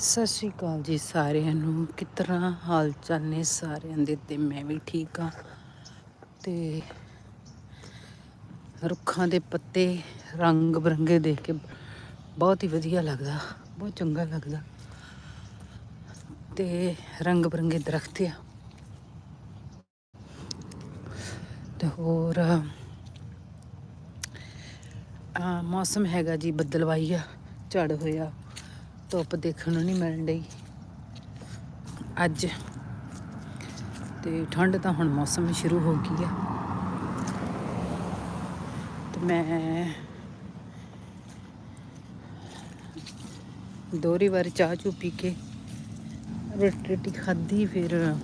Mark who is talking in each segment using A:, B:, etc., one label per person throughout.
A: ਸਤਿ ਸ਼੍ਰੀ ਅਕਾਲ ਜੀ ਸਾਰਿਆਂ ਨੂੰ। ਕਿਸ ਤਰ੍ਹਾਂ ਹਾਲ ਚਾਲ ਨੇ ਸਾਰਿਆਂ ਦੇ ਤੇ ਮੈਂ ਵੀ ਠੀਕ ਆ ਤੇ ਰੁੱਖਾਂ ਦੇ ਪੱਤੇ ਰੰਗ ਬਰੰਗੇ ਦੇਖ ਕੇ ਬਹੁਤ ਹੀ ਵਧੀਆ ਲੱਗਦਾ, ਬਹੁਤ ਚੰਗਾ ਲੱਗਦਾ। ਤੇ ਰੰਗ ਬਰੰਗੇ ਦਰਖਤ ਆ। ਤੇ ਹੋਰ ਆ ਮੌਸਮ ਹੈਗਾ ਜੀ, ਬੱਦਲਵਾਈ ਆ, ਝੜ ਹੋਇਆ। ਧੁੱਪ ਦੇਖਣ ਨੂੰ ਨਹੀਂ ਮਿਲਣ ਡਈ। ਅੱਜ। ਤੇ ਠੰਡ ਤਾਂ ਹੁਣ ਮੌਸਮ ਸ਼ੁਰੂ ਹੋ ਗਈ ਆ। ਤੇ ਮੈਂ ਦੋਰੀ ਵਾਰ ਚਾਹ ਚੂ ਪੀ ਕੇ ਰੋਟੀ ਰੋਟੀ ਖਾਧੀ, ਫਿਰ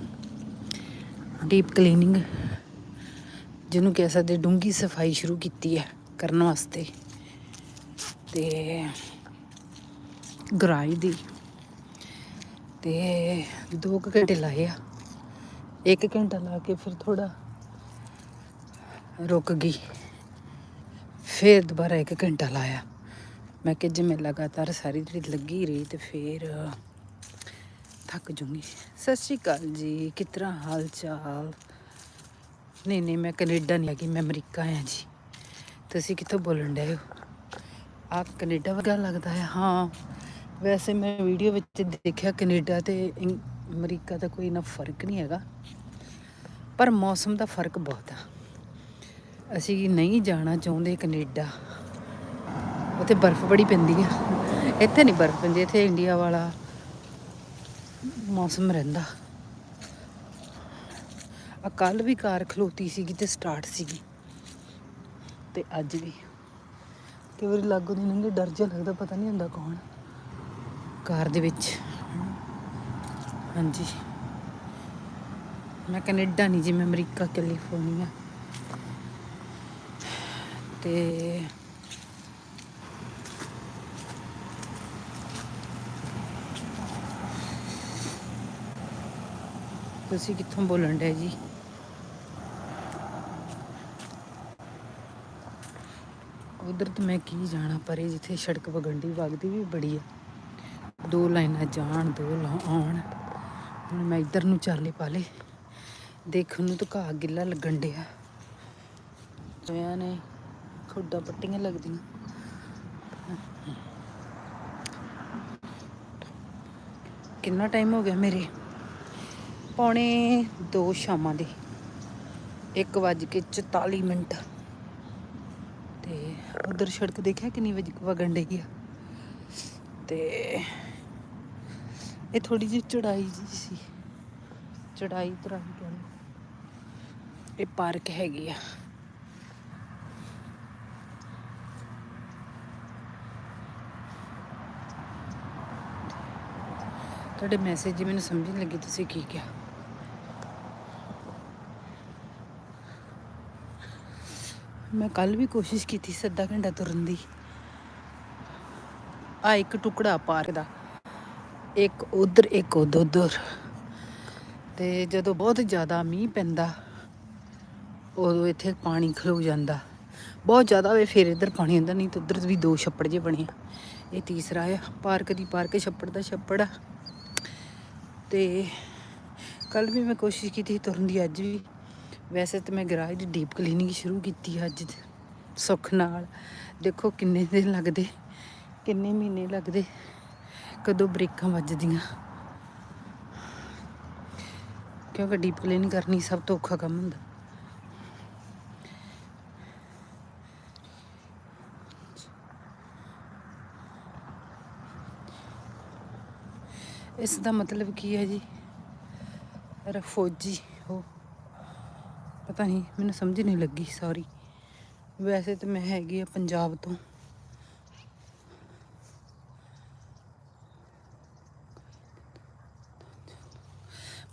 A: ਡੀਪ ਕਲੀਨਿੰਗ, ਜਿਹਨੂੰ ਕਹਿ ਸਕਦੇ ਡੂੰਗੀ ਸਫ਼ਾਈ ਸ਼ੁਰੂ ਕੀਤੀ ਹੈ ਕਰਨ ਵਾਸਤੇ। ਤੇ ਗਰਾਈ ਦੀ। ਤੇ 2 ਘੰਟੇ ਲਾਏ ਆ। 1 ਘੰਟਾ ਲਾ ਕੇ ਫਿਰ ਥੋੜਾ ਰੁਕ ਗਈ। ਫਿਰ ਦੁਬਾਰਾ 1 ਘੰਟਾ ਲਾਇਆ। ਮੈਂ ਕਿ ਜੇ ਮੈਂ ਲਗਾਤਾਰ ਸਾਰੀ ਜਿਹੜੀ ਲੱਗੀ ਰਹੀ ਤੇ ਫਿਰ ਥੱਕ ਜੂੰਗੀ। ਸਤਿ ਸ਼੍ਰੀ ਅਕਾਲ ਜੀ ਕਿਸ ਤਰ੍ਹਾਂ ਹਾਲ ਚਾਲ ਨਹੀਂ ਨਹੀਂ, ਮੈਂ ਕੈਨੇਡਾ ਨਹੀਂ ਹੈਗੀ, ਮੈਂ ਅਮਰੀਕਾ ਆ ਜੀ। ਤੁਸੀਂ ਕਿੱਥੋਂ ਬੋਲਣ ਡਏ ਹੋ? ਆ ਕੈਨੇਡਾ ਵਰਗਾ ਲੱਗਦਾ ਹੈ, ਹਾਂ। ਵੈਸੇ ਮੈਂ ਵੀਡੀਓ ਵਿੱਚ ਦੇਖਿਆ ਕੈਨੇਡਾ ਤੇ ਇੰ- ਅਮਰੀਕਾ ਦਾ ਕੋਈ ਨਾ ਫ਼ਰਕ ਨਹੀਂ ਹੈਗਾ। ਪਰ ਮੌਸਮ ਦਾ ਫ਼ਰਕ ਬਹੁਤ ਆ। ਅਸੀਂ ਨਹੀਂ ਜਾਣਾ ਚਾਹੁੰਦੇ ਕੈਨੇਡਾ। ਉੱਥੇ ਬਰਫ਼ ਬੜੀ ਪੈਂਦੀ ਆ। ਇੱਥੇ ਨਹੀਂ ਬਰਫ਼ ਪੈਂਦੀ, ਇੱਥੇ ਇੰਡੀਆ ਵਾਲਾ ਮੌਸਮ ਰਹਿੰਦਾ। ਆ ਕੱਲ ਵੀ ਕਾਰ ਖਲੋਤੀ ਸੀਗੀ ਤੇ ਸਟਾਰਟ ਸੀਗੀ। ਤੇ ਅੱਜ ਵੀ। ਕਈ ਵਾਰੀ ਲਾਗੋ ਦੀ ਨੰਗੇ ਡਰ ਜਿਹਾ ਲੱਗਦਾ, ਪਤਾ ਨਹੀਂ ਹੁੰਦਾ ਕੌਣ। ਕਾਰ ਦੇ ਵਿੱਚ। ਹਾਂਜੀ। ਮੈਂ ਕੈਨੇਡਾ ਨਹੀਂ ਜੀ, ਮੈਂ ਅਮਰੀਕਾ, ਕੈਲੀਫੋਰਨੀਆ। ਤੇ ਤੁਸੀਂ ਕਿੱਥੋਂ ਬੋਲਣ ਡੇ ਜੀ? ਉਧਰ ਤਾਂ ਮੈਂ ਕੀ ਜਾਣਾ, ਪਰੇ ਜਿੱਥੇ ਸੜਕ ਵਗੰਡੀ ਵਗਦੀ ਵੀ ਬੜੀ ਆ। ਦੋ ਲਾਈਨਾਂ ਜਾਣ, ਦੋ ਲਾ ਆਉਣ। ਹੁਣ ਮੈਂ ਇੱਧਰ ਨੂੰ ਚਾਲੇ ਪਾ ਲੇ ਦੇਖਣ ਨੂੰ ਤਾਂ ਘਾਹ ਗਿੱਲਾ ਲੱਗਣ ਡਿਆ। ਜੋਆਂ ਨੇ ਖੁੱਡਾ ਪੱਟੀਆਂ ਲੱਗਦੀਆਂ। ਕਿੰਨਾ ਟਾਈਮ ਹੋ ਗਿਆ ਮੇਰੇ? ਪੌਣੇ 2 ਸ਼ਾਮਾਂ ਦੇ। 1 ਵੱਜ ਕੇ 44 ਮਿੰਟ। ਤੇ ਉਧਰ ਸੜਕ ਦੇਖਿਆ ਕਿੰਨੀ ਵਜ, ਵਗਣ ਡਈ ਆ? ਤੇ ਇਹ ਥੋੜੀ ਜਿਹੀ ਚੜਾਈ ਜੀ ਸੀ। ਚੜਾਈ ਤਰ੍ਹਾਂ ਕਹਿੰਦੇ ਇਹ ਪਾਰਕ ਹੈਗੀ ਆ। ਤੁਹਾਡੇ ਮੈਸੇਜ ਮੈਨੂੰ ਸਮਝ ਨਹੀਂ ਲੱਗੀ, ਤੁਸੀਂ ਕੀ ਕਿਹਾ? ਮੈਂ ਕੱਲ ਵੀ ਕੋਸ਼ਿਸ਼ ਕੀਤੀ ਸੀ ਅੱਧਾ ਘੰਟਾ ਤੁਰਨ ਦੀ। ਆ ਇੱਕ ਟੁਕੜਾ ਪਾਰਕ ਦਾ। ਇੱਕ ਉਧਰ ਇੱਕ ਉਧਰ ਉਧਰ। ਤੇ ਜਦੋਂ ਬਹੁਤ ਜ਼ਿਆਦਾ ਮੀਂਹ ਪੈਂਦਾ, ਉਦੋਂ ਇੱਥੇ ਪਾਣੀ ਖਲੋ ਜਾਂਦਾ। ਬਹੁਤ ਜ਼ਿਆਦਾ ਹੋਵੇ ਫਿਰ ਇੱਧਰ ਪਾਣੀ ਹੁੰਦਾ ਨਹੀਂ ਤਾਂ ਉਧਰ ਵੀ ਦੋ ਛੱਪੜ ਜੇ ਬਣੇ ਇਹ ਤੀਸਰਾ ਆ, ਪਾਰਕ ਦੀ ਪਾਰਕ, ਛੱਪੜ ਦਾ ਛੱਪੜ। ਆ ਤੇ ਕੱਲ ਵੀ ਮੈਂ ਕੋਸ਼ਿਸ਼ ਕੀਤੀ ਸੀ ਤੁਰਨ ਦੀ, ਅੱਜ ਵੀ। ਵੈਸੇ ਤਾਂ ਮੈਂ ਗਰਾਜ ਦੀ ਡੀਪ ਕਲੀਨਿੰਗ ਸ਼ੁਰੂ ਕੀਤੀ ਅੱਜ। ਸੁੱਖ ਨਾਲ। ਦੇਖੋ ਕਿੰਨੇ ਦਿਨ ਲੱਗਦੇ, ਕਿੰਨੇ ਮਹੀਨੇ ਲੱਗਦੇ। ਕਦੋਂ ਬ੍ਰੇਕਾਂ ਵੱਜਦੀਆਂ। ਕਿਉਂਕਿ ਡੀਪ ਕਲੀਨਿੰਗ ਕਰਨੀ ਸਭ ਤੋਂ ਔਖਾ ਕੰਮ ਹੁੰਦਾ। ਇਸ ਦਾ ਮਤਲਬ ਕੀ ਹੈ ਜੀ? ਮੇਰਾ ਫੌਜੀ ਹੋ ਪਤਾ ਨਹੀਂ, ਮੈਨੂੰ ਸਮਝ ਨਹੀਂ ਲੱਗੀ ਸੌਰੀ ਵੈਸੇ ਤਾਂ ਮੈਂ ਹੈਗੀ ਆ ਪੰਜਾਬ ਤੋਂ।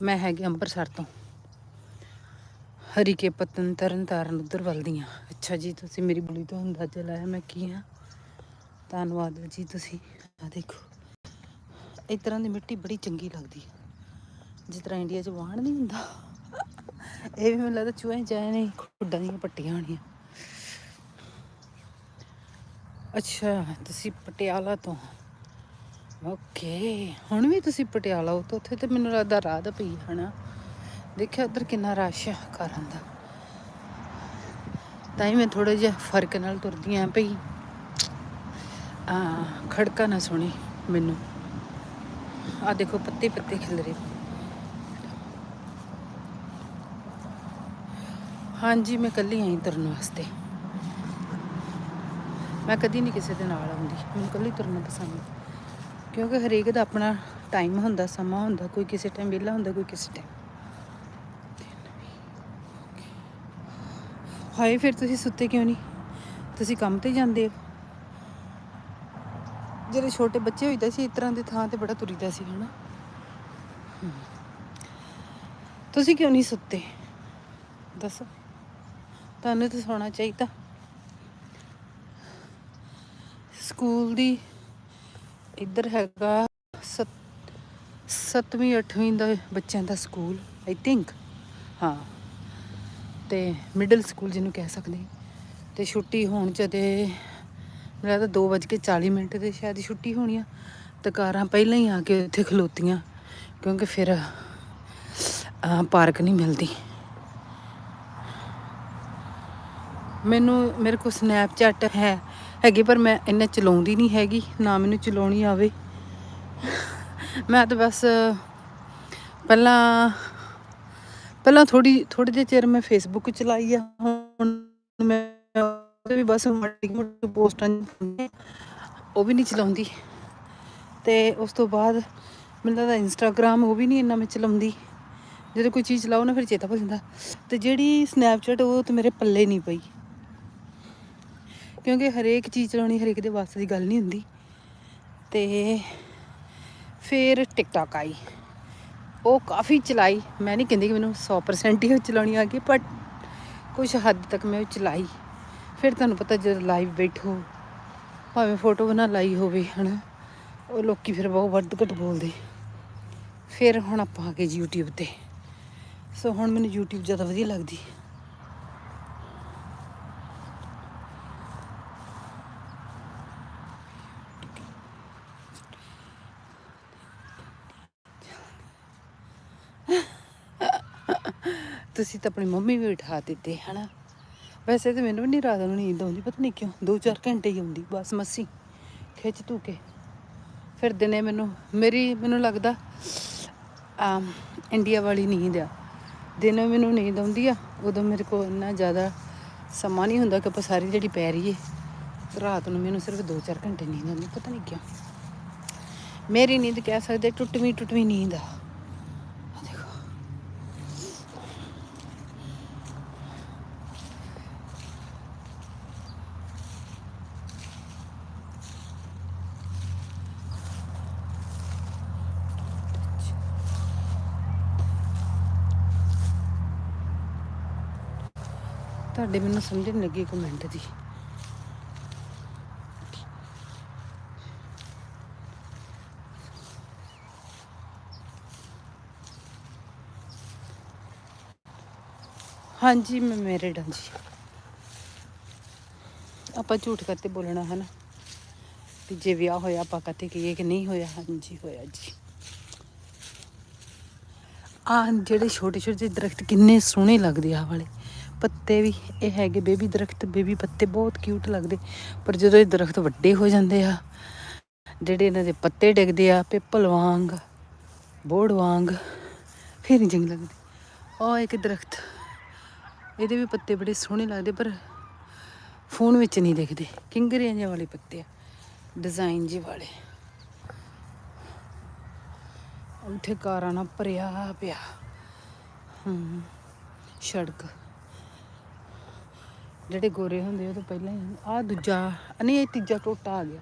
A: ਮੈਂ ਹੈਗੀ ਅੰਮ੍ਰਿਤਸਰ ਤੋਂ। ਹਰੀਕੇ ਪਤਨ ਤਰਨ ਤਾਰਨ ਉਧਰ ਵੱਲ ਦੀਆਂ ਅੱਛਾ ਜੀ, ਤੁਸੀਂ ਮੇਰੀ ਬੋਲੀ ਤੋਂ ਅੰਦਾਜ਼ਾ ਲਾਇਆ ਮੈਂ ਕੀ ਹਾਂ ਧੰਨਵਾਦ ਜੀ ਤੁਸੀਂ। ਆ ਦੇਖੋ, ਇਸ ਤਰ੍ਹਾਂ ਦੀ ਮਿੱਟੀ ਬੜੀ ਚੰਗੀ ਲੱਗਦੀ। ਹੈ ਜਿਸ ਤਰ੍ਹਾਂ ਇੰਡੀਆ 'ਚ ਵਾਣ ਨਹੀਂ ਹੁੰਦਾ। ਇਹ ਵੀ ਮੈਨੂੰ ਲੱਗਦਾ ਚੂਹੇ ਚਾਹੇ ਨੇ, ਖੁੱਡਾਂ ਦੀਆਂ ਪੱਟੀਆਂ ਹੋਣੀਆਂ। ਅੱਛਾ, ਤੁਸੀਂ ਪਟਿਆਲਾ ਤੋਂ। ਓਕੇ, ਹੁਣ ਵੀ ਤੁਸੀਂ ਪਟਿਆਲਾ ਹੋ ਤਾਂ ਉੱਥੇ ਤੇ ਮੈਨੂੰ ਲੱਗਦਾ ਰਾਹ ਦਾ ਪਈ ਹਨਾ। ਦੇਖਿਆ ਉਧਰ ਕਿੰਨਾ ਰਸ਼ ਆ ਕਾਰਾਂ ਦਾ। ਤਾਂ ਹੀ ਮੈਂ ਥੋੜਾ ਜਿਹਾ ਫ਼ਰਕ ਨਾਲ ਤੁਰਦੀ ਆਂ ਪਈ ਆ, ਖੜਕਾ ਨਾ ਸੁਣੀ ਮੈਨੂੰ। ਆ ਦੇਖੋ ਪੱਤੇ ਪੱਤੇ ਖਿਲ ਰਹੇ। ਹਾਂਜੀ, ਮੈਂ ਕੱਲੀ ਆਈ ਤੁਰਨ ਵਾਸਤੇ। ਮੈਂ ਕਦੀ ਨਹੀਂ ਕਿਸੇ ਦੇ ਨਾਲ ਆਉਂਦੀ। ਮੈਨੂੰ ਕੱਲੀ ਤੁਰਨਾ ਪਸੰਦ ਹੈ ਕਿਉਂਕਿ ਹਰੇਕ ਦਾ ਆਪਣਾ ਟਾਈਮ ਹੁੰਦਾ, ਸਮਾਂ ਹੁੰਦਾ, ਕੋਈ ਕਿਸੇ ਟਾਈਮ ਵਿਹਲਾ ਹੁੰਦਾ, ਕੋਈ ਕਿਸੇ ਟਾਈਮ ਹਾਏ, ਫਿਰ ਤੁਸੀਂ ਸੁੱਤੇ ਕਿਉਂ ਨਹੀਂ? ਤੁਸੀਂ ਕੰਮ ਤੇ ਜਾਂਦੇ ਹੋ। ਜਿਹੜੇ ਛੋਟੇ ਬੱਚੇ ਹੋਈਦਾ ਸੀ, ਇਸ ਤਰ੍ਹਾਂ ਦੀ ਥਾਂ ਤੇ ਬੜਾ ਤੁਰੀਦਾ ਸੀ, ਹਨਾ? ਹਮ। ਤੁਸੀਂ ਕਿਉਂ ਨਹੀਂ ਸੁੱਤੇ? ਦੱਸੋ। ਤੁਹਾਨੂੰ ਤਾਂ ਸੌਣਾ ਚਾਹੀਦਾ। ਸਕੂਲ ਦੀ ਇੱਧਰ ਹੈਗਾ ਸੱਤ- ਸੱਤਵੀਂ, ਅੱਠਵੀਂ ਦਾ ਬੱਚਿਆਂ ਦਾ ਸਕੂਲ ਆਈ ਥਿੰਕ ਹਾਂ। ਤੇ ਮਿਡਲ ਸਕੂਲ ਜਿਹਨੂੰ ਕਹਿ ਸਕਦੇ। ਹਾਂ। ਤੇ ਛੁੱਟੀ ਹੋਣ ਚ ਤੇ ਮੇਰਾ ਤਾਂ 2:40 ਮਿੰਟ ਤੇ ਸ਼ਾਇਦ ਛੁੱਟੀ ਹੋਣੀ ਆ। ਤੇ ਕਾਰਾਂ ਪਹਿਲਾਂ ਹੀ ਆ ਕੇ ਉੱਥੇ ਖਲੋਤੀਆਂ, ਕਿਉਂਕਿ ਫਿਰ ਪਾਰਕ ਨਹੀਂ ਮਿਲਦੀ। ਮੈਨੂੰ, ਮੇਰੇ ਕੋਲ ਸਨੈਪਚੈਟ ਹੈ। ਹੈਗੀ, ਪਰ ਮੈਂ ਇੰਨਾ ਚਲਾਉਂਦੀ ਨਹੀਂ ਹੈਗੀ, ਨਾ ਮੈਨੂੰ ਚਲਾਉਣੀ ਆਵੇ। ਮੈਂ ਤਾਂ ਬਸ, ਪਹਿਲਾਂ ਪਹਿਲਾਂ ਥੋੜੀ ਥੋੜੇ ਜਿਹੇ ਚਿਰ ਮੈਂ ਫੇਸਬੁੱਕ ਚਲਾਈ ਆ, ਹੁਣ ਮੈਂ ਵੀ ਬਸ ਮਾੜੀ ਮੋਟੀ ਪੋਸਟਾਂ ਉਹ ਵੀ ਨਹੀਂ ਚਲਾਉਂਦੀ। ਤੇ ਉਸ ਤੋਂ ਬਾਅਦ ਮੈਨੂੰ ਲੱਗਦਾ ਇੰਸਟਾਗ੍ਰam ਉਹ ਵੀ ਨਹੀਂ ਇੰਨਾ ਮੈਂ ਚਲਾਉਂਦੀ। ਜਦੋਂ ਕੋਈ ਚੀਜ਼ ਚਲਾਓ ਨਾ ਫਿਰ ਚੇਤਾ ਭੁੱਲ ਜਾਂਦਾ। ਤੇ ਜਿਹੜੀ ਸਨੈਪਚੈਟ ਉਹ ਤੇ ਮੇਰੇ ਪੱਲੇ ਨਹੀਂ ਪਈ। ਕਿਉਂਕਿ ਹਰੇਕ ਚੀਜ਼ ਚਲਾਉਣੀ ਹਰੇਕ ਦੇ ਵਾਸਤੇ ਦੀ ਗੱਲ ਨਹੀਂ ਹੁੰਦੀ। ਤੇ ਫਿਰ ਟਿਕਟੌਕ ਆਈ। ਉਹ ਕਾਫੀ ਚਲਾਈ। ਮੈਂ ਨਹੀਂ ਕਹਿੰਦੀ ਕਿ ਮੈਨੂੰ 100% ਹੀ ਚਲਾਉਣੀ ਆ ਗਈ ਬਟ ਕੁਝ ਹੱਦ ਤੱਕ ਮੈਂ ਉਹ ਚਲਾਈ। ਫਿਰ ਤੁਹਾਨੂੰ ਪਤਾ ਜਦ ਲਾਈਵ ਬੈਠੋ, ਭਾਵੇਂ ਫੋਟੋ ਬਣਾ ਲਾਈ ਹੋਵੇ, ਹਨਾ, ਉਹ ਲੋਕੀ ਫਿਰ ਬਹੁਤ ਵੱਧ ਘੱਟ ਬੋਲਦੇ। ਫਿਰ ਹੁਣ ਆਪਾਂ ਆ ਗਏ YouTube ਤੇ। ਸੋ ਹੁਣ ਮੈਨੂੰ YouTube ਜ਼ਿਆਦਾ ਵਧੀਆ ਲੱਗਦੀ ਤੁਸੀਂ ਤਾਂ ਆਪਣੀ ਮੰਮੀ ਵੀ ਉਠਾ ਦਿੱਤੇ, ਹਨਾ? ਵੈਸੇ ਤਾਂ ਮੈਨੂੰ ਵੀ ਨਹੀਂ ਰਾਤ ਨੂੰ ਨੀਂਦ ਆਉਂਦੀ, ਪਤਾ ਨਹੀਂ ਕਿਉਂ 2-4 ਘੰਟੇ ਹੀ ਆਉਂਦੀ, ਬਸ ਮੱਸੀ, ਖਿੱਚ ਧੂ ਕੇ। ਫਿਰ ਦਿਨੇ ਮੈਨੂੰ, ਮੇਰੀ, ਮੈਨੂੰ ਲੱਗਦਾ, ਆਮ, ਇੰਡੀਆ ਵਾਲੀ ਨੀਂਦ ਆ। ਦਿਨੇ ਮੈਨੂੰ ਨੀਂਦ ਆਉਂਦੀ ਆ, ਉਦੋਂ ਮੇਰੇ ਕੋਲ ਇੰਨਾ ਜ਼ਿਆਦਾ ਸਮਾਂ ਨਹੀਂ ਹੁੰਦਾ ਕਿ ਆਪਾਂ ਸਾਰੀ ਜਿਹੜੀ ਪੈ ਰਹੀਏ ਰਾਤ ਨੂੰ ਮੈਨੂੰ ਸਿਰਫ 2-4 ਘੰਟੇ ਨੀਂਦ ਆਉਂਦੀ, ਪਤਾ ਨਹੀਂ ਕਿਉਂ। ਮੇਰੀ ਨੀਂਦ ਕਹਿ ਸਕਦੇ ਟੁੱਟਵੀਂ ਟੁੱਟਵੀਂ ਨੀਂਦ ਆ। ਤੁਹਾਡੇ ਮੈਨੂੰ ਸਮਝ ਨਹੀਂ ਲੱਗੀ ਕਮੈਂਟ ਦੀ। ਹਾਂਜੀ, ਮੈਂ ਮੈਰਿਡ ਹਾਂ ਜੀ। ਆਪਾਂ ਝੂਠ ਕਰਤੇ ਬੋਲਣਾ ਹੈ ਨਾ। ਵੀ ਜੇ ਵਿਆਹ ਹੋਇਆ, ਆਪਾਂ ਕਹਤੇ ਕਿ ਕਿ ਨਹੀਂ ਹੋਇਆ। ਹਾਂਜੀ, ਹੋਇਆ ਜੀ। ਆ ਜਿਹੜੇ ਛੋਟੇ ਛੋਟੇ ਦਰਖਤ ਕਿੰਨੇ ਸੋਹਣੇ ਲੱਗਦੇ ਆ ਵਾਲੇ। ਪੱਤੇ ਵੀ ਇਹ ਹੈਗੇ, ਬੇਬੀ ਦਰਖਤ, ਬੇਬੀ ਪੱਤੇ ਬਹੁਤ ਕਿਊਟ ਲੱਗਦੇ। ਪਰ ਜਦੋਂ ਇਹ ਦਰਖਤ ਵੱਡੇ ਹੋ ਜਾਂਦੇ ਆ, ਜਿਹੜੇ ਇਹਨਾਂ ਦੇ ਪੱਤੇ ਡਿੱਗਦੇ ਆ, ਪਿੱਪਲ ਵਾਂਗ, ਬੋੜ ਵਾਂਗ, ਫਿਰ ਨਹੀਂ ਚੰਗੇ ਲੱਗਦੇ। ਉਹ ਇੱਕ ਦਰਖਤ, ਇਹਦੇ ਵੀ ਪੱਤੇ ਬੜੇ ਸੋਹਣੇ ਲੱਗਦੇ, ਪਰ ਫੋਨ ਵਿੱਚ ਨਹੀਂ ਦਿਖਦੇ। ਕਿੰਗਰੀਆਂ ਜਿਹੇ ਵਾਲੇ ਪੱਤੇ ਆ ਡਿਜ਼ਾਈਨ ਜਿਹੇ ਵਾਲੇ। ਉੱਥੇ ਕਾਰਾਂ ਨਾਲ ਭਰਿਆ ਪਿਆ। ਹੂੰ, ਸੜਕ। ਜਿਹੜੇ ਗੋਰੇ ਹੁੰਦੇ ਉਹ ਤਾਂ ਪਹਿਲਾਂ ਹੀ ਆ। ਦੂਜਾ, ਨਹੀਂ, ਇਹ ਤੀਜਾ ਟੋਟਾ ਆ ਗਿਆ।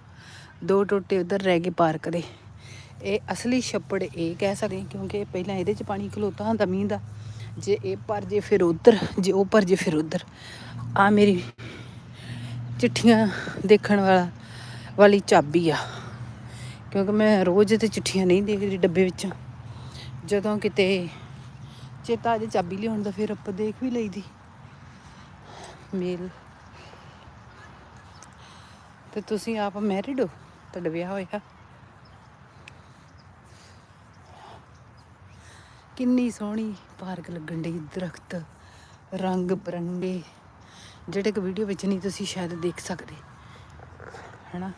A: ਦੋ ਟੋਟੇ ਉਧਰ ਰਹਿ ਗਏ ਪਾਰਕ ਦੇ। ਇਹ ਅਸਲੀ ਛੱਪੜ ਇਹ ਕਹਿ ਸਕਦੇ ਹਾਂ, ਕਿਉਂਕਿ ਪਹਿਲਾਂ ਇਹਦੇ 'ਚ ਪਾਣੀ ਖਲੋਤਾ ਹੁੰਦਾ ਮੀਂਹ ਦਾ। ਜੇ ਇਹ ਭਰ ਜੇ ਫਿਰ ਉਧਰ, ਜੇ ਉਹ ਭਰ ਜੇ ਫਿਰ ਉਧਰ। ਆ ਮੇਰੀ ਚਿੱਠੀਆਂ ਦੇਖਣ ਵਾਲਾ, ਵਾਲੀ ਚਾਬੀ ਆ। ਕਿਉਂਕਿ ਮੈਂ ਰੋਜ਼ ਤੇ ਚਿੱਠੀਆਂ ਨਹੀਂ ਦੇਖਦੀ ਡੱਬੇ ਵਿੱਚ। ਜਦੋਂ ਕਿਤੇ ਚੇਤਾ ਜੇ ਚਾਬੀ ਲਿਆਉਣ ਦਾ, ਫਿਰ ਆਪਾਂ ਦੇਖ ਵੀ ਲਈਦੀ। ਮੇਲ। ਤੇ ਤੁਸੀਂ ਆਪ ਮੈਰਿਡ ਹੋ? ਤੁਹਾਡੇ ਵਿਆਹ ਹੋਇਆ? ਕਿੰਨੀ ਸੋਹਣੀ ਪਾਰਕ ਲੱਗਣ ਦੀ ਦਰਖਤ, ਰੰਗ ਬਰੰਗੇ, ਜਿਹੜੇ ਕਿ ਵੀਡੀਓ ਵਿੱਚ ਨਹੀਂ ਤੁਸੀਂ ਸ਼ਾਇਦ ਦੇਖ ਸਕਦੇ। ਹੈਨਾ?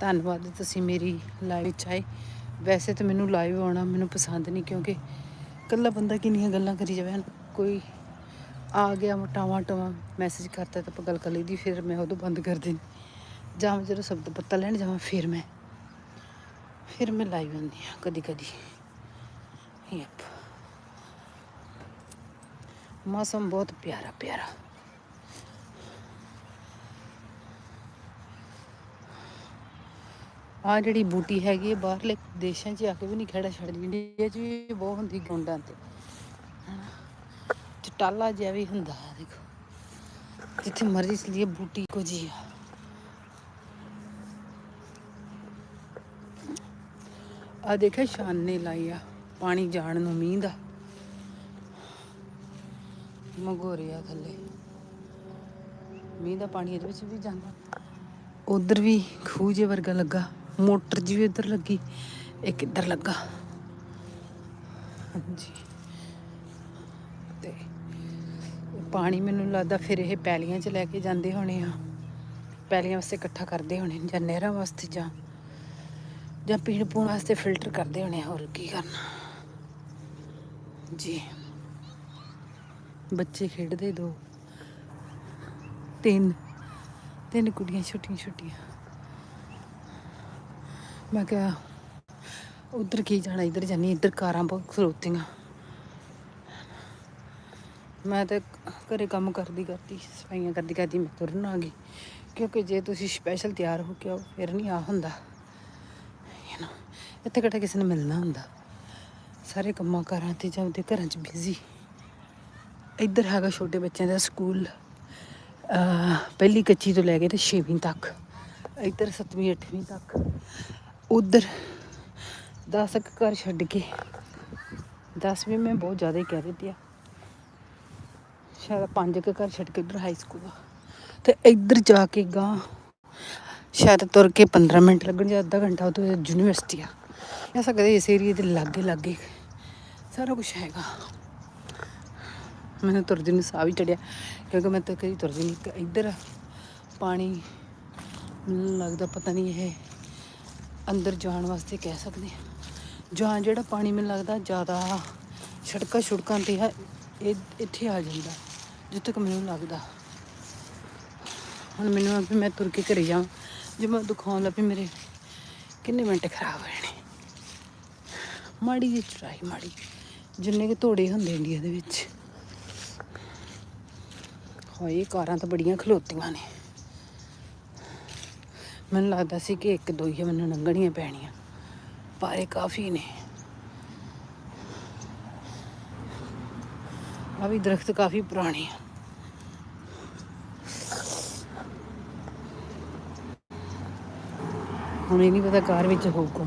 A: ਧੰਨਵਾਦ ਤੁਸੀਂ ਮੇਰੀ ਲਾਈਵ ਵਿੱਚ ਵੈਸੇ ਤਾਂ ਮੈਨੂੰ ਲਾਈਵ ਆਉਣਾ ਮੈਨੂੰ ਪਸੰਦ ਨਹੀਂ ਕਿਉਂਕਿ ਇਕੱਲਾ ਬੰਦਾ ਕਿੰਨੀਆਂ ਗੱਲਾਂ ਕਰੀ ਜਾਵੇ ਕੋਈ ਆ ਗਿਆ, ਮਟਾਵਾ ਟਾਵਾ ਮੈਸੇਜ ਕਰਤਾ ਤਾਂ ਆਪਾਂ ਗੱਲ ਕਰ ਲਈਦੀ, ਫਿਰ ਮੈਂ ਉਦੋਂ ਬੰਦ ਕਰ ਦਿੰਦੀ। ਜਾਂ ਮੈਂ ਜਦੋਂ ਸ਼ਬਦ ਪੱਤਾ ਲੈਣ ਜਾਵਾਂ, ਫਿਰ ਮੈਂ ਫਿਰ ਮੈਂ ਲਾਈਵ ਹੁੰਦੀ ਆ ਕਦੀ ਕਦੀ ਯਪ ਮੌਸਮ ਬਹੁਤ ਪਿਆਰਾ ਪਿਆਰਾ ਆ ਜਿਹੜੀ ਬੂਟੀ ਹੈਗੀ ਹੈ ਬਾਹਰਲੇ ਦੇਸ਼ਾਂ 'ਚ ਆ ਕੇ ਵੀ ਨਹੀਂ ਖੜਾ ਛੱਡਦੀ, ਇੰਡੀਆ 'ਚ ਵੀ ਬਹੁਤ ਹੁੰਦੀ ਗੌਂਡਾਂ ਤੇ। ਹਨਾ। ਚਟਾਲਾ ਜਿਹਾ ਵੀ ਹੁੰਦਾ ਆ ਦੇਖੋ। ਜਿੱਥੇ ਮਰਜ਼ੀ ਚਲੀਏ, ਬੂਟੀ ਕੋ ਜੀ ਆ। ਆ ਦੇਖਿਆ ਸ਼ਾਨ ਨੇ ਲਾਈ ਆ, ਪਾਣੀ ਜਾਣ ਨੂੰ ਮੀਂਹ ਦਾ। ਮਗੋਰੀਆ ਥੱਲੇ। ਮੀਂਹ ਦਾ ਪਾਣੀ ਇਹਦੇ ਵਿੱਚ ਵੀ ਜਾਂਦਾ। ਉਧਰ ਵੀ ਖੂਹ ਜੇ ਵਰਗਾ ਲੱਗਾ। ਮੋਟਰ ਜੀ ਵੀ ਉਧਰ ਲੱਗੀ, ਇੱਕ ਇੱਧਰ ਲੱਗਾ। ਹਾਂਜੀ। ਤੇ ਪਾਣੀ ਮੈਨੂੰ ਲੱਗਦਾ ਫਿਰ ਇਹ ਪੈਲੀਆਂ 'ਚ ਲੈ ਕੇ ਜਾਂਦੇ ਹੋਣੇ ਆ। ਪੈਲੀਆਂ ਵਾਸਤੇ ਇਕੱਠਾ ਕਰਦੇ ਹੋਣੇ ਜਾਂ ਨਹਿਰਾਂ ਵਾਸਤੇ ਜਾਂ ਜਾਂ ਪੀਣ ਪੂਣ ਵਾਸਤੇ ਫਿਲਟਰ ਕਰਦੇ ਹੋਣੇ ਆ, ਹੋਰ ਕੀ ਕਰਨਾ। ਜੀ। ਬੱਚੇ ਖੇਡਦੇ ਦੋ। ਤਿੰਨ ਤਿੰਨ ਕੁੜੀਆਂ ਛੋਟੀਆਂ ਛੋਟੀਆਂ ਮੈਂ ਕਿਹਾ ਉਧਰ ਕੀ ਜਾਣਾ ਇੱਧਰ ਜਾਨੀ ਇੱਧਰ ਕਾਰਾਂ ਬਹੁਤ ਖਲੋਤੀਆਂ। ਮੈਂ ਤਾਂ ਘਰੇ ਕੰਮ ਕਰਦੀ ਕਰਦੀ ਸਫਾਈਆਂ ਕਰਦੀ ਕਰਦੀ ਮੈਂ ਤੁਰਨ ਆ ਗਈ। ਕਿਉਂਕਿ ਜੇ ਤੁਸੀਂ ਸਪੈਸ਼ਲ ਤਿਆਰ ਹੋ ਕੇ ਆਓ ਫਿਰ ਨਹੀਂ ਆ ਹੁੰਦਾ। You know, ਇੱਥੇ ਕਿਹੜਾ ਕਿਸੇ ਨੂੰ ਮਿਲਣਾ ਹੁੰਦਾ। ਸਾਰੇ ਕੰਮਾਂ ਕਾਰਾਂ ਤੇ ਜਾਂ ਉਹਦੇ ਘਰਾਂ 'ਚ ਬਿਜ਼ੀ ਇੱਧਰ ਹੈਗਾ ਛੋਟੇ ਬੱਚਿਆਂ ਦਾ ਸਕੂਲ ਪਹਿਲੀ ਕੱਚੀ ਤੋਂ ਲੈ ਕੇ ਤੇ 6ਵੀਂ ਤੱਕ। ਇੱਧਰ 7ਵੀਂ 8ਵੀਂ ਤੱਕ। ਉਧਰ 10 ਕੁ ਘਰ ਛੱਡ ਕੇ। 10 ਵੀ ਮੈਂ ਬਹੁਤ ਜ਼ਿਆਦਾ ਹੀ ਕਹਿ ਦਿੱਤੀ ਆ। ਸ਼ਾਇਦ ਪੰਜ ਘਰ ਛੱਡ ਕੇ ਉਧਰ ਹਾਈ ਸਕੂਲ ਆ। ਤੇ ਇੱਧਰ ਜਾ ਕੇ ਗਾਂ, ਸ਼ਾਇਦ ਤੁਰ ਕੇ 15 ਮਿੰਟ ਲੱਗਣ ਜਾਂ ਅੱਧਾ ਘੰਟਾ ਉਹ ਤੋਂ ਯੂਨੀਵਰਸਿਟੀ ਆ। ਜਾਂ ਸਕਦੇ ਇਸ ਏਰੀਏ ਦੇ ਲਾਗੇ ਲਾਗੇ ਸਾਰਾ ਕੁਝ ਹੈਗਾ। ਮੈਨੂੰ ਤੁਰਦੀ ਨੂੰ ਸਾਹ ਵੀ ਚੜਿਆ, ਕਿਉਂਕਿ ਮੈਂ ਤਾਂ ਕਦੀ ਤੁਰਦੀ ਨਹੀਂ ਇੱਧਰ ਪਾਣੀ, ਮੈਨੂੰ ਲੱਗਦਾ ਪਤਾ ਨਹੀਂ ਇਹ ਅੰਦਰ ਜਾਣ ਵਾਸਤੇ ਕਹਿ ਸਕਦੇ ਹਾਂ। ਜਾਂ ਜਿਹੜਾ ਪਾਣੀ ਮੈਨੂੰ ਲੱਗਦਾ ਜ਼ਿਆਦਾ ਸੜਕਾਂ ਛੁੜਕਾਂ ਤੇ ਹੈ, ਇਹ ਇੱਥੇ ਆ ਜਾਂਦਾ, ਜਿੱਥੇ ਤੱਕ ਮੈਨੂੰ ਲੱਗਦਾ। ਹੁਣ ਮੈਨੂੰ ਆ ਵੀ ਮੈਂ ਤੁਰ ਕੇ ਘਰੇ ਜਾਵਾਂ, ਜੇ ਮੈਂ ਦਿਖਾਉਣ ਲੱਗੀ ਮੇਰੇ ਕਿੰਨੇ ਮਿੰਟ ਖਰਾਬ ਹੋ ਜਾਣੇ ਮਾੜੀ ਜਿਹੀ ਚੜਾਈ ਮਾੜੀ, ਜਿੰਨੇ ਕਿ ਧੋੜੇ ਹੁੰਦੇ ਇੰਡੀਆ ਦੇ ਵਿੱਚ। ਹੋਏ, ਕਾਰਾਂ ਤਾਂ ਬੜੀਆਂ ਖਲੋਤੀਆਂ ਨੇ। ਮੈਨੂੰ ਲੱਗਦਾ ਸੀ ਕਿ ਇੱਕ ਦੋ ਹੀ ਮੈਨੂੰ ਲੰਘਣੀਆਂ ਪੈਣੀਆਂ, ਪਰ ਇਹ ਕਾਫੀ ਨੇ। ਆ ਵੀ ਦਰਖਤ ਕਾਫੀ ਪੁਰਾਣੇ ਆ। ਹੁਣ ਇਹ ਨਹੀਂ ਪਤਾ ਕਾਰ ਵਿੱਚ ਹੋਊਗਾ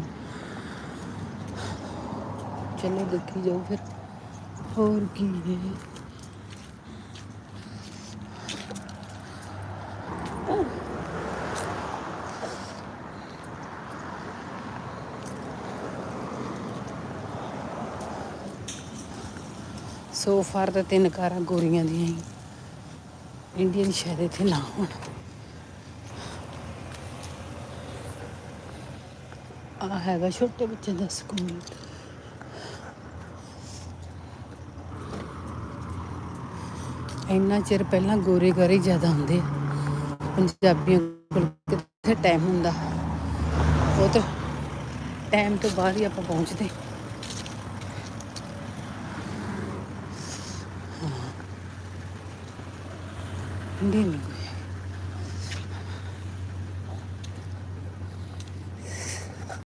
A: ਚਲੋ ਦੇਖੀ ਜਾਓ ਫਿਰ, ਹੋਰ ਕੀ ਹੈ ਸੋ ਫਾਰ ਤਾਂ ਤਿੰਨ ਕਾਰਾਂ ਗੋਰੀਆਂ ਦੀਆਂ ਹੀ। ਇੰਡੀਅਨ ਸ਼ਾਇਦ ਇੱਥੇ ਨਾ ਹੋਣ। ਆ ਹੈਗਾ ਛੋਟੇ ਬੱਚੇ ਦਾ ਸਕੂਲ। ਇੰਨਾ ਚਿਰ ਪਹਿਲਾਂ ਗੋਰੇ ਗਾਰੇ ਜ਼ਿਆਦਾ ਹੁੰਦੇ ਪੰਜਾਬੀਆਂ ਕੋਲ ਕਿੱਥੇ ਟਾਈਮ ਹੁੰਦਾ? ਉਹ ਤਾਂ ਟਾਈਮ ਤੋਂ ਬਾਅਦ ਹੀ ਆਪਾਂ ਪਹੁੰਚਦੇ। ਇੰਡੀਅਨ